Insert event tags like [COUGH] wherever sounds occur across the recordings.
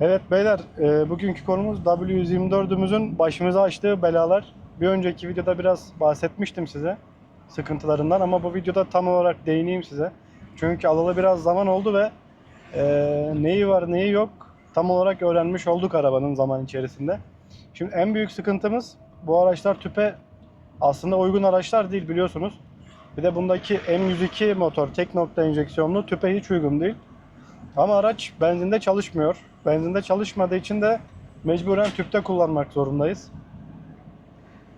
Evet beyler, e, bugünkü konumuz W124'ümüzün başımıza açtığı belalar. Bir önceki videoda biraz bahsetmiştim size sıkıntılarından ama bu videoda tam olarak değineyim size. Çünkü alalı biraz zaman oldu ve e, neyi var neyi yok tam olarak öğrenmiş olduk arabanın zaman içerisinde. Şimdi en büyük sıkıntımız bu araçlar tüpe aslında uygun araçlar değil biliyorsunuz. Bir de bundaki M102 motor tek nokta enjeksiyonlu tüpe hiç uygun değil. Ama araç benzinde çalışmıyor. Benzinde çalışmadığı için de mecburen tüpte kullanmak zorundayız.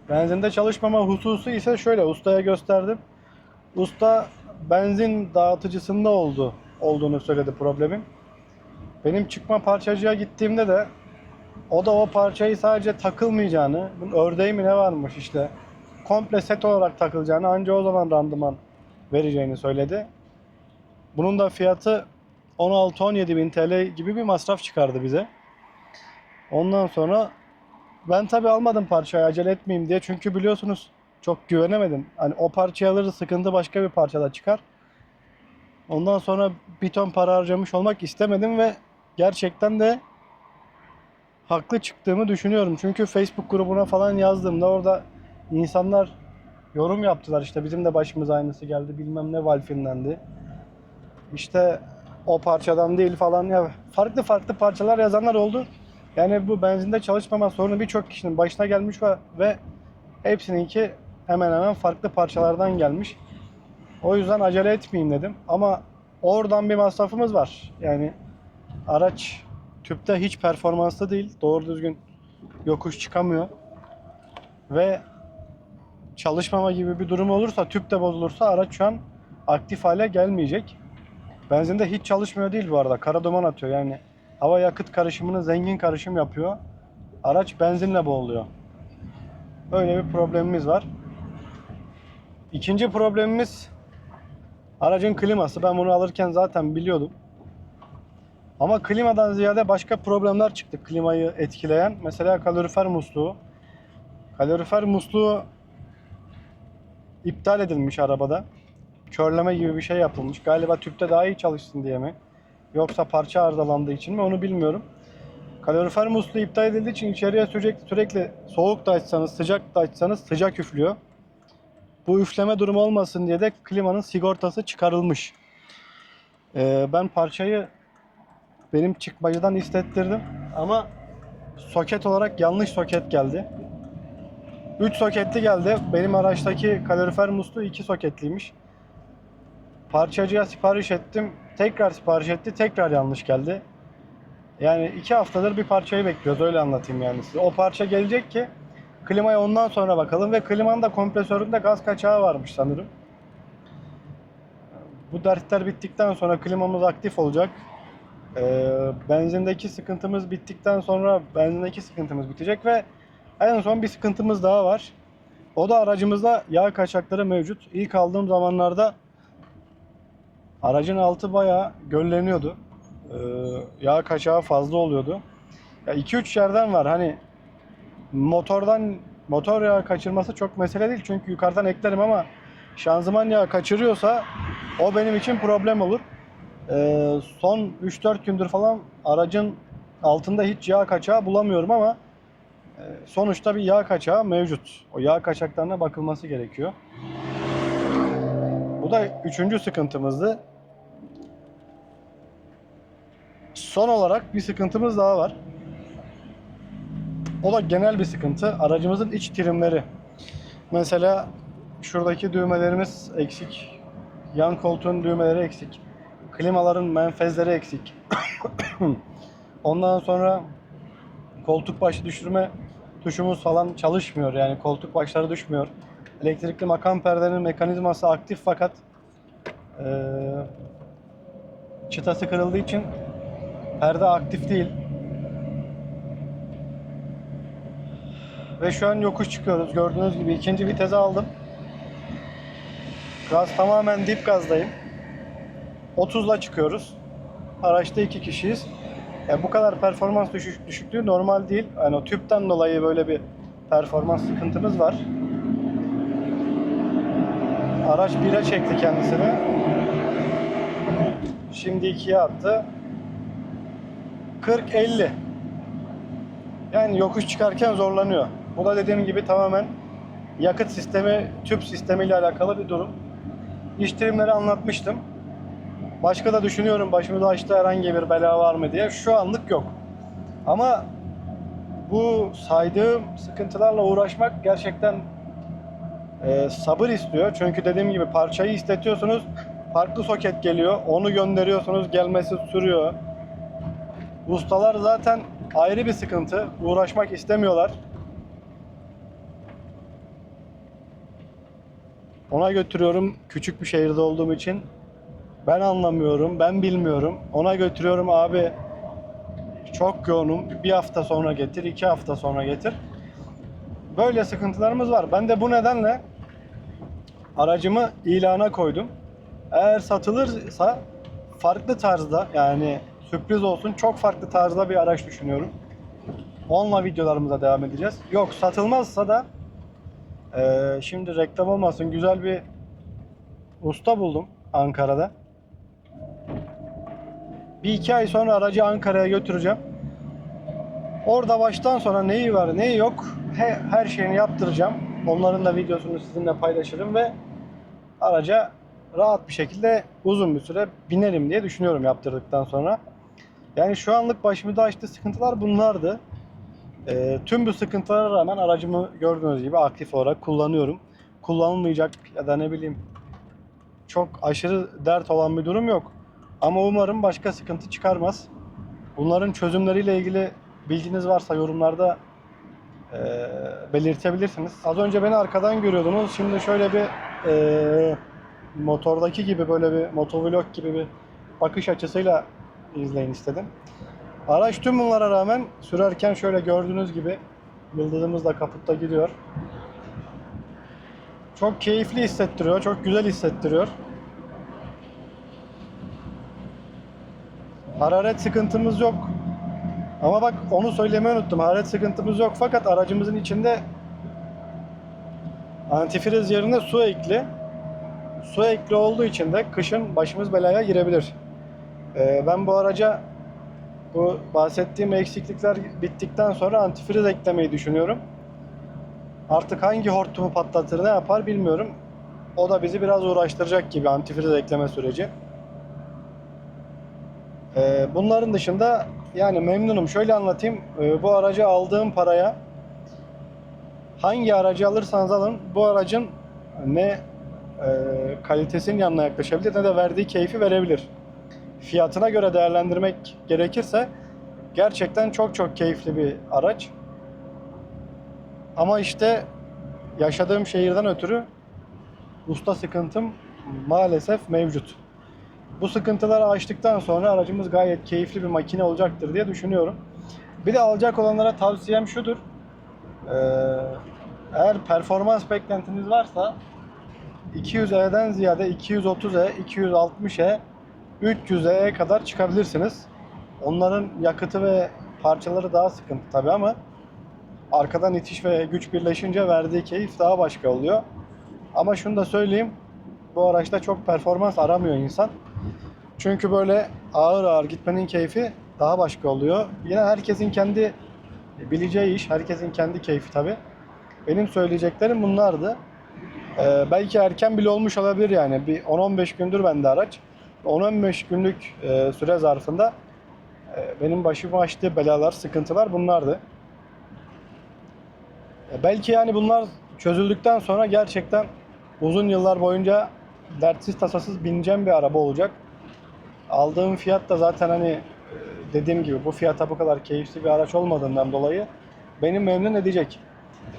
Benzinde çalışmama hususu ise şöyle ustaya gösterdim. Usta benzin dağıtıcısında oldu olduğunu söyledi problemin. Benim çıkma parçacıya gittiğimde de o da o parçayı sadece takılmayacağını, bunun ördeği mi ne varmış işte komple set olarak takılacağını anca o zaman randıman vereceğini söyledi. Bunun da fiyatı 16-17 bin TL gibi bir masraf çıkardı bize. Ondan sonra ben tabi almadım parçayı acele etmeyeyim diye çünkü biliyorsunuz çok güvenemedim. Hani o parçayı alırız sıkıntı başka bir parçada çıkar. Ondan sonra bir ton para harcamış olmak istemedim ve gerçekten de haklı çıktığımı düşünüyorum. Çünkü Facebook grubuna falan yazdığımda orada insanlar yorum yaptılar işte bizim de başımıza aynısı geldi bilmem ne Valfin'dendi. İşte o parçadan değil falan ya farklı farklı parçalar yazanlar oldu. Yani bu benzinde çalışmama sorunu birçok kişinin başına gelmiş ve, ve hepsininki hemen hemen farklı parçalardan gelmiş. O yüzden acele etmeyeyim dedim. Ama oradan bir masrafımız var. Yani araç tüpte hiç performanslı değil. Doğru düzgün yokuş çıkamıyor. Ve çalışmama gibi bir durum olursa, tüp de bozulursa araç şu an aktif hale gelmeyecek. Benzinde hiç çalışmıyor değil bu arada. Kara duman atıyor yani. Hava yakıt karışımını zengin karışım yapıyor. Araç benzinle boğuluyor. Böyle bir problemimiz var. İkinci problemimiz aracın kliması. Ben bunu alırken zaten biliyordum. Ama klimadan ziyade başka problemler çıktı klimayı etkileyen. Mesela kalorifer musluğu. Kalorifer musluğu iptal edilmiş arabada körleme gibi bir şey yapılmış. Galiba tüpte daha iyi çalışsın diye mi? Yoksa parça arızalandığı için mi onu bilmiyorum. Kalorifer musluğu iptal edildiği için içeriye sürekli, sürekli soğuk da açsanız, sıcak da açsanız sıcak üflüyor. Bu üfleme durumu olmasın diye de klimanın sigortası çıkarılmış. Ee, ben parçayı benim çıkmacıdan istettirdim ama soket olarak yanlış soket geldi. 3 soketli geldi. Benim araçtaki kalorifer musluğu 2 soketliymiş. Parçacıya sipariş ettim. Tekrar sipariş etti. Tekrar yanlış geldi. Yani iki haftadır bir parçayı bekliyoruz. Öyle anlatayım yani size. O parça gelecek ki klimaya ondan sonra bakalım. Ve klimanın da kompresöründe gaz kaçağı varmış sanırım. Bu dertler bittikten sonra klimamız aktif olacak. Ee, benzindeki sıkıntımız bittikten sonra benzindeki sıkıntımız bitecek ve en son bir sıkıntımız daha var. O da aracımızda yağ kaçakları mevcut. İlk aldığım zamanlarda Aracın altı bayağı gölleniyordu. Ee, yağ kaçağı fazla oluyordu. Ya 2-3 yerden var. Hani motordan motor yağı kaçırması çok mesele değil. Çünkü yukarıdan eklerim ama şanzıman yağı kaçırıyorsa o benim için problem olur. Ee, son 3-4 gündür falan aracın altında hiç yağ kaçağı bulamıyorum ama e, sonuçta bir yağ kaçağı mevcut. O yağ kaçaklarına bakılması gerekiyor. Bu da üçüncü sıkıntımızdı. Son olarak bir sıkıntımız daha var. O da genel bir sıkıntı. Aracımızın iç trimleri. Mesela şuradaki düğmelerimiz eksik. Yan koltuğun düğmeleri eksik. Klimaların menfezleri eksik. [COUGHS] Ondan sonra koltuk başı düşürme tuşumuz falan çalışmıyor. Yani koltuk başları düşmüyor. Elektrikli makam perdenin mekanizması aktif fakat eee, çıtası kırıldığı için perde aktif değil. Ve şu an yokuş çıkıyoruz. Gördüğünüz gibi ikinci vitese aldım. Gaz tamamen dip gazdayım. 30'la çıkıyoruz. Araçta iki kişiyiz. Yani bu kadar performans düşük, düşüklüğü normal değil. Yani o tüpten dolayı böyle bir performans sıkıntımız var. Araç 1'e çekti kendisini. Şimdi 2'ye attı. 40-50. Yani yokuş çıkarken zorlanıyor. Bu da dediğim gibi tamamen yakıt sistemi, tüp sistemiyle alakalı bir durum. İştirimleri anlatmıştım. Başka da düşünüyorum başımıza açtı herhangi bir bela var mı diye. Şu anlık yok. Ama bu saydığım sıkıntılarla uğraşmak gerçekten e, sabır istiyor. Çünkü dediğim gibi parçayı istetiyorsunuz. Farklı soket geliyor. Onu gönderiyorsunuz. Gelmesi sürüyor. Ustalar zaten ayrı bir sıkıntı. Uğraşmak istemiyorlar. Ona götürüyorum küçük bir şehirde olduğum için. Ben anlamıyorum, ben bilmiyorum. Ona götürüyorum abi çok yoğunum. Bir hafta sonra getir, iki hafta sonra getir. Böyle sıkıntılarımız var. Ben de bu nedenle aracımı ilana koydum. Eğer satılırsa farklı tarzda yani sürpriz olsun çok farklı tarzda bir araç düşünüyorum. Onunla videolarımıza devam edeceğiz. Yok satılmazsa da eee, şimdi reklam olmasın güzel bir usta buldum Ankara'da. Bir iki ay sonra aracı Ankara'ya götüreceğim. Orada baştan sonra neyi var neyi yok he- her şeyini yaptıracağım. Onların da videosunu sizinle paylaşırım ve araca rahat bir şekilde uzun bir süre binerim diye düşünüyorum yaptırdıktan sonra. Yani şu anlık başımıza açtığı sıkıntılar bunlardı. Ee, tüm bu sıkıntılara rağmen aracımı gördüğünüz gibi aktif olarak kullanıyorum. Kullanılmayacak ya da ne bileyim çok aşırı dert olan bir durum yok. Ama umarım başka sıkıntı çıkarmaz. Bunların çözümleriyle ilgili bilginiz varsa yorumlarda eee, belirtebilirsiniz. Az önce beni arkadan görüyordunuz. Şimdi şöyle bir eee, motordaki gibi böyle bir motovlog gibi bir bakış açısıyla izleyin istedim. Araç tüm bunlara rağmen sürerken şöyle gördüğünüz gibi yıldızımız da kaputta gidiyor. Çok keyifli hissettiriyor, çok güzel hissettiriyor. Hararet sıkıntımız yok. Ama bak onu söylemeyi unuttum. Hararet sıkıntımız yok fakat aracımızın içinde antifriz yerine su ekli. Su ekli olduğu için de kışın başımız belaya girebilir. Ee, ben bu araca bu bahsettiğim eksiklikler bittikten sonra antifriz eklemeyi düşünüyorum. Artık hangi hortumu patlatır ne yapar bilmiyorum. O da bizi biraz uğraştıracak gibi antifriz ekleme süreci. Ee, bunların dışında yani memnunum. Şöyle anlatayım. Ee, bu aracı aldığım paraya hangi aracı alırsanız alın bu aracın ne e, kalitesinin yanına yaklaşabilir ne de verdiği keyfi verebilir. Fiyatına göre değerlendirmek gerekirse gerçekten çok çok keyifli bir araç. Ama işte yaşadığım şehirden ötürü usta sıkıntım maalesef mevcut. Bu sıkıntıları aştıktan sonra aracımız gayet keyifli bir makine olacaktır diye düşünüyorum. Bir de alacak olanlara tavsiyem şudur. Ee, eğer performans beklentiniz varsa 200E'den ziyade 230E, 260E, 300E'ye kadar çıkabilirsiniz. Onların yakıtı ve parçaları daha sıkıntı tabii ama arkadan itiş ve güç birleşince verdiği keyif daha başka oluyor. Ama şunu da söyleyeyim. Bu araçta çok performans aramıyor insan. Çünkü böyle ağır ağır gitmenin keyfi daha başka oluyor. Yine herkesin kendi bileceği iş, herkesin kendi keyfi tabi. Benim söyleyeceklerim bunlardı. Ee, belki erken bile olmuş olabilir yani. Bir 10-15 gündür bende araç. 10-15 günlük e, süre zarfında e, benim başıma açtığı belalar, sıkıntılar bunlardı. E, belki yani bunlar çözüldükten sonra gerçekten uzun yıllar boyunca dertsiz tasasız bineceğim bir araba olacak. Aldığım fiyat da zaten hani e, dediğim gibi bu fiyata bu kadar keyifli bir araç olmadığından dolayı beni memnun edecek.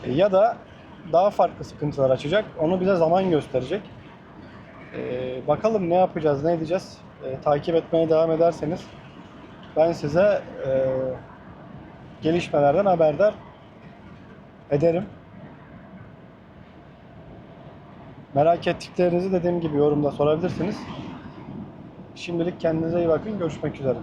E, Ya da daha farklı sıkıntılar açacak. Onu bize zaman gösterecek. E, bakalım ne yapacağız, ne edeceğiz. E, takip etmeye devam ederseniz ben size e, gelişmelerden haberdar ederim. Merak ettiklerinizi dediğim gibi yorumda sorabilirsiniz. Şimdilik kendinize iyi bakın. Görüşmek üzere.